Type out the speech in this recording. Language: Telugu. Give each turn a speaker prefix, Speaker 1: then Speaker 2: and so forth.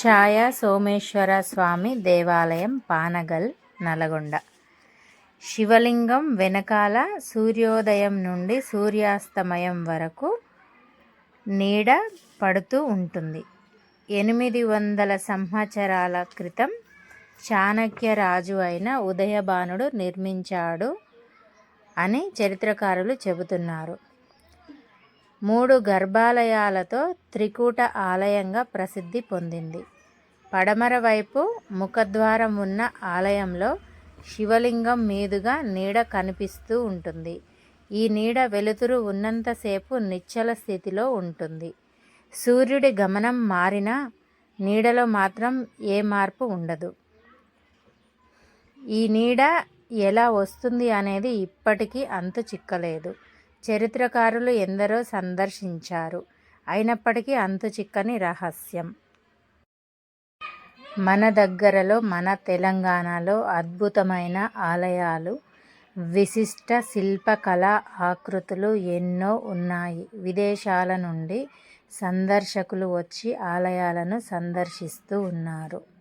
Speaker 1: ఛాయ సోమేశ్వర స్వామి దేవాలయం పానగల్ నల్గొండ. శివలింగం వెనకాల సూర్యోదయం నుండి సూర్యాస్తమయం వరకు నీడ పడుతూ ఉంటుంది. ఎనిమిది వందల సంవత్సరాల క్రితం చాణక్య రాజు అయిన ఉదయభానుడు నిర్మించాడు అని చరిత్రకారులు చెబుతున్నారు. మూడు గర్భాలయాలతో త్రికూట ఆలయంగా ప్రసిద్ధి పొందింది. పడమర వైపు ముఖద్వారం ఉన్న ఆలయంలో శివలింగం మీదుగా నీడ కనిపిస్తూ ఉంటుంది. ఈ నీడ వెలుతురు ఉన్నంతసేపు నిశ్చల స్థితిలో ఉంటుంది. సూర్యుడి గమనం మారినా నీడలో మాత్రం ఏ మార్పు ఉండదు. ఈ నీడ ఎలా వస్తుంది అనేది ఇప్పటికీ అంతు చిక్కలేదు. చరిత్రకారులు ఎందరో సందర్శించారు. అయినప్పటికీ అంతు చిక్కని రహస్యం. మన దగ్గరలో మన తెలంగాణలో అద్భుతమైన ఆలయాలు విశిష్ట శిల్పకళ ఆకృతులు ఎన్నో ఉన్నాయి. విదేశాల నుండి సందర్శకులు వచ్చి ఆలయాలను సందర్శిస్తూ ఉన్నారు.